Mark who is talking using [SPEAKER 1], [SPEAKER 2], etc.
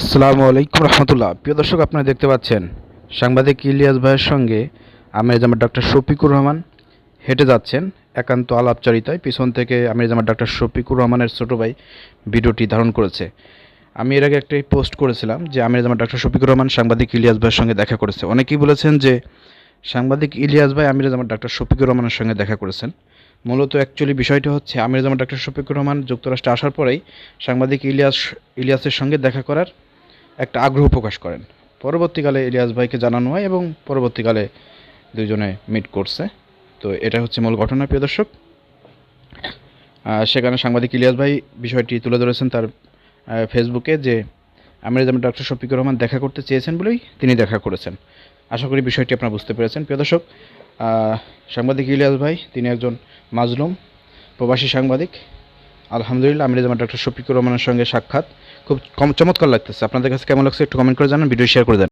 [SPEAKER 1] আসসালামু আলাইকুম রহমতুল্লাহ। প্রিয় দর্শক, আপনারা দেখতে পাচ্ছেন সাংবাদিক ইলিয়াস ভাইয়ের সঙ্গে আমির জামার ডাক্তার শফিকুর রহমান হেঁটে যাচ্ছেন একান্ত আলাপচারিতায়। পিছন থেকে আমির জামার ডাক্তার শফিকুর রহমানের ছোটো ভাই ভিডিওটি ধারণ করেছে। আমি এর আগে একটি পোস্ট করেছিলাম যে আমির জামার ডাক্তার শফিকুর রহমান সাংবাদিক ইলিয়াস ভাইয়ের সঙ্গে দেখা করেছে। অনেকেই বলেছেন যে সাংবাদিক ইলিয়াস ভাই আমির জামাত ডাক্তার শফিকুর রহমানের সঙ্গে দেখা করেছেন। মূলত অ্যাকচুয়ালি বিষয়টা হচ্ছে আমির জামাত ডাক্তার শফিকুর রহমান যুক্তরাষ্ট্রে আসার পরেই সাংবাদিক ইলিয়াস, ইলিয়াসের সঙ্গে দেখা করার একটা আগ্রহ প্রকাশ করেন। পরবর্তীকালে ইলিয়াস ভাইকে জানানো হয় এবং পরবর্তীকালে দুজনে মিট করছে। তো এটা হচ্ছে মূল ঘটনা, প্রিয় দর্শক। সেখানে সাংবাদিক ইলিয়াস ভাই বিষয়টি তুলে ধরেছেন তার ফেসবুকে যে আমির জামান ডক্টর শফিকুর রহমান দেখা করতে চেয়েছেন বলেই তিনি দেখা করেছেন। আশা করি বিষয়টি আপনারা বুঝতে পেরেছেন। প্রিয় দর্শক সাংবাদিক ইলিয়াস ভাই, তিনি একজন মাজলুম, প্রবাসী সাংবাদিক। আলহামদুলিল্লাহ, আমি রেজামান ডক্টর শফিকুর রহমানের সঙ্গে সাক্ষাৎ। খুব কম চমৎকার লাগতেছে। আপনাদের কাছে কেমন লাগছে একটু কমেন্ট করে জানান ভিডিও শেয়ার করে দেন।